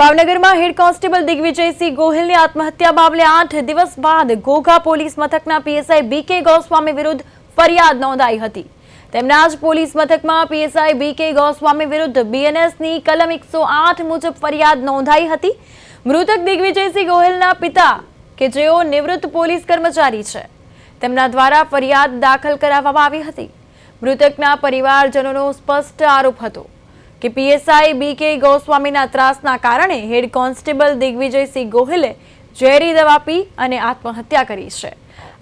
ભાવનગરમાં head constable Digvijaysinh ગોહિલની આત્મહત્યા મામલે આઠ દિવસ બાદ ઘોઘા પોલીસ મથકના પીએસઆઈ બીકે ગોસ્વામી વિરુદ્ધ ફરિયાદ નોંધાઈ હતી. તેમના જ પોલીસ મથકમાં પીએસઆઈ બીકે ગોસ્વામી વિરુદ્ધ બીએનએસની કલમ એકસો આઠ મુજબ ફરિયાદ નોંધાઈ હતી. મૃતક દિગ્વિજયસિંહ ગોહિલના પિતા, કે જેઓ નિવૃત્ત પોલીસ કર્મચારી છે, તેમના દ્વારા ફરિયાદ દાખલ કરાવવામાં આવી હતી. મૃતકના પરિવારજનોનો સ્પષ્ટ આરોપ હતો. કે પીએસઆઈ બી કે ગોસ્વામીના ત્રાસના કારણે હેડ કોન્સ્ટેબલ દિગ્વિજયસિંહ ગોહિલે ઝેરી દવા પી અને આત્મહત્યા કરી છે.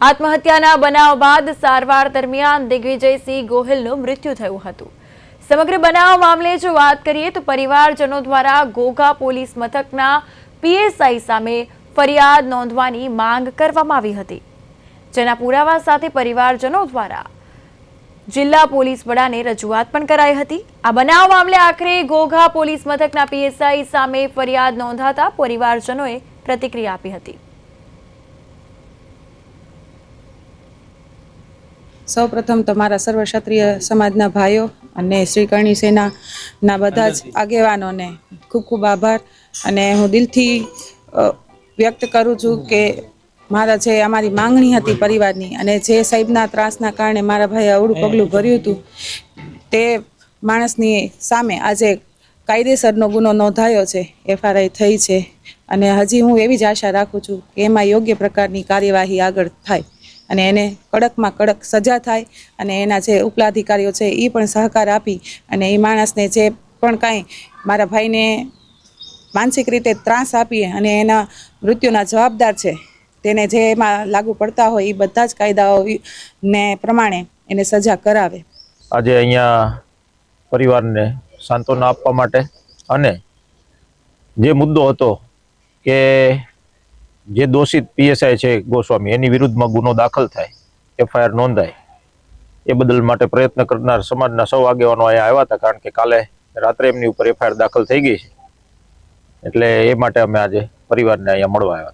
આત્મહત્યાના બનાવ બાદ સારવાર દરમિયાન દિગ્વિજયસિંહ ગોહિલનું મૃત્યુ થયું હતું. સમગ્ર બનાવ મામલે જો વાત કરીએ તો પરિવારજનો દ્વારા ઘોઘા પોલીસ મથકના પીએસઆઈ સામે ફરિયાદ નોંધવાની માંગ કરવામાં આવી હતી. જેના પુરાવા સાથે પરિવારજનો દ્વારા જિલ્લા પોલીસ વડાને રજૂઆત પણ કરાઈ હતી. આ બનાવ મામલે આખરે ઘોઘા પોલીસ મથકના પીએસઆઈ સામે ફરિયાદ નોંધાતા પરિવારજનોએ પ્રતિક્રિયા આપી હતી. સૌપ્રથમ તો મારા સર્વ ક્ષત્રિય સમાજના ભાઈઓ અને શ્રી કરણી સેનાના બધા જ આગેવાનોને ખૂબ ખૂબ આભાર. અને હું દિલથી વ્યક્ત કરું છું કે મારા જે અમારી માંગણી હતી પરિવારની અને જે સાહેબના ત્રાસના કારણે મારા ભાઈએ અવળું પગલું ભર્યું હતું, તે માણસની સામે આજે કાયદેસરનો ગુનો નોંધાયો છે, એફઆરઆઈ થઈ છે અને હજી હું એવી જ આશા રાખું છું કે એમાં યોગ્ય પ્રકારની કાર્યવાહી આગળ થાય અને એને કડકમાં કડક સજા થાય અને એના જે ઉપલા અધિકારીઓ છે એ પણ સહકાર આપી અને એ માણસને જે પણ કાંઈ મારા ભાઈને માનસિક રીતે ત્રાસ આપીએ અને એના મૃત્યુના જવાબદાર છે તેને જે એમાં લાગુ પડતા હોય એ બધા જ કાયદાઓ ને પ્રમાણે એને સજા કરાવે. આજે અહીંયા પરિવારને સાંત્વના આપવા માટે અને જે મુદ્દો હતો કે જે દોષિત પીએસઆઈ છે ગોસ્વામી, એની વિરુદ્ધમાં ગુનો દાખલ થાય, એફઆઈઆર નોંધાય, એ બદલ માટે પ્રયત્ન કરનાર સમાજના સૌ આગેવાનો અહીંયા આવ્યા હતા કારણ કે કાલે રાત્રે એમની ઉપર એફઆઈઆર દાખલ થઈ ગઈ છે. એટલે એ માટે અમે આજે પરિવારને અહીંયા મળવા આવ્યા